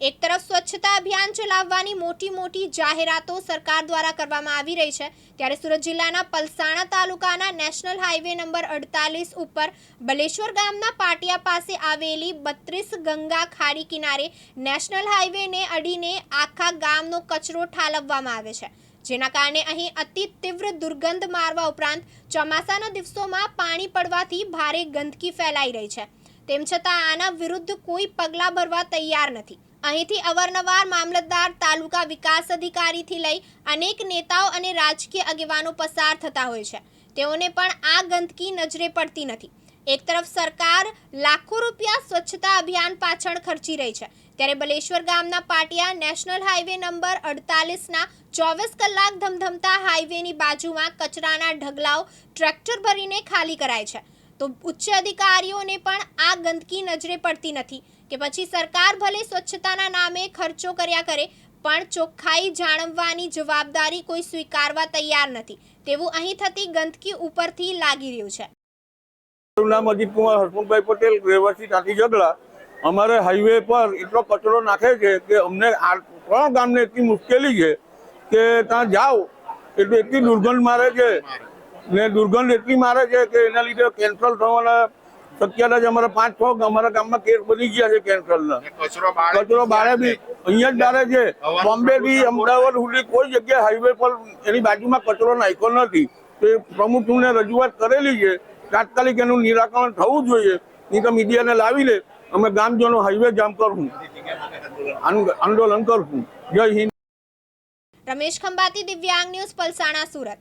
એક તરફ સ્વચ્છતા અભિયાન ચલાવવાની મોટી મોટી જાહેરાતો સરકાર દ્વારા કરવામાં આવી રહી છે, ત્યારે સુરત જિલ્લાના પલસાણા તાલુકાના નેશનલ હાઈવે નંબર અડતાલીસ ઉપર બલેશ્વર ગામના પાટિયા પાસે આવેલી બત્રીસ ગંગા ખાડી કિનારે નેશનલ હાઈવેને અડીને આખા ગામનો કચરો ઠાલવવામાં આવે છે. જેના કારણે અહીં અતિ તીવ્ર દુર્ગંધ મારવા ઉપરાંત ચોમાસાના દિવસોમાં પાણી પડવાથી ભારે ગંદકી ફેલાઈ રહી છે. તેમ છતાં આના વિરુદ્ધ કોઈ પગલાં ભરવા તૈયાર નથી. અહીંથી અવારનવાર મામલતદાર તાલુકા વિકાસ અધિકારીથી લઈ અનેક નેતાઓ અને રાજકીય આગેવાનો પસાર થતા હોય છે. તેઓને પણ આ ગંદકી નજરે પડતી નથી. એક તરફ સરકાર લાખો રૂપિયા સ્વચ્છતા અભિયાન પાછળ ખર્ચી રહી છે. ત્યારે બલેશ્વર ગામના પાટિયા નેશનલ હાઈવે નંબર અડતાલીસના ચોવીસ કલાક ધમધમતા હાઈવેની બાજુમાં કચરાના ઢગલાઓ ટ્રેક્ટર ભરીને ખાલી કરાય છે. તો ઉચ્ચ અધિકારીઓને પણ આ ગંદકી નજરે પડતી નથી કે પછી સરકાર ભલે સ્વચ્છતાના નામે ખર્ચો કર્યા કરે, પણ ચોખ્ખાઈ જાળવવાની જવાબદારી કોઈ સ્વીકારવા તૈયાર નથી. તેવું અહીં થતી ગંદકી ઉપરથી લાગી રહ્યું છે. મારું નામ અજીતકુમાર હસમુખભાઈ પટેલ, રહેવાસી ટાંકી ઝગડા અમારે હાઈવે પર એટલો કચરો નાખે છે કે અમને ત્રણ ગામને એટલી મુશ્કેલી છે કે ત્યાં જાઓ, એટલે એટલી દુર્ગંધ મારે છે. ને દુર્ગંધ એટલી મારે છે કે એના લીધે કેન્સલ થવાના શક્યતા છે અમારા પાંચ છ અમારા ગામમાં કેસ બની ગયા છે કેન્સલના કચરો બારે બી અહીંયા જ બારે છે. બોમ્બે બી અમદાવાદ સુધી કોઈ જગ્યાએ હાઈવે પર એની બાજુમાં કચરો નાખ્યો નથી. તો એ પ્રમુખને રજૂઆત કરેલી છે. તાત્કાલિક એનું નિરાકરણ થવું જોઈએ. નહીં તો મીડિયાને લાવી લે. અમે ગામજનો હાઈવે જામ કરશું આંદોલન કરશું જય હિન્દ. રમેશ ખંભાતી દિવ્યાંગ ન્યૂઝ પલસાણા સુરત.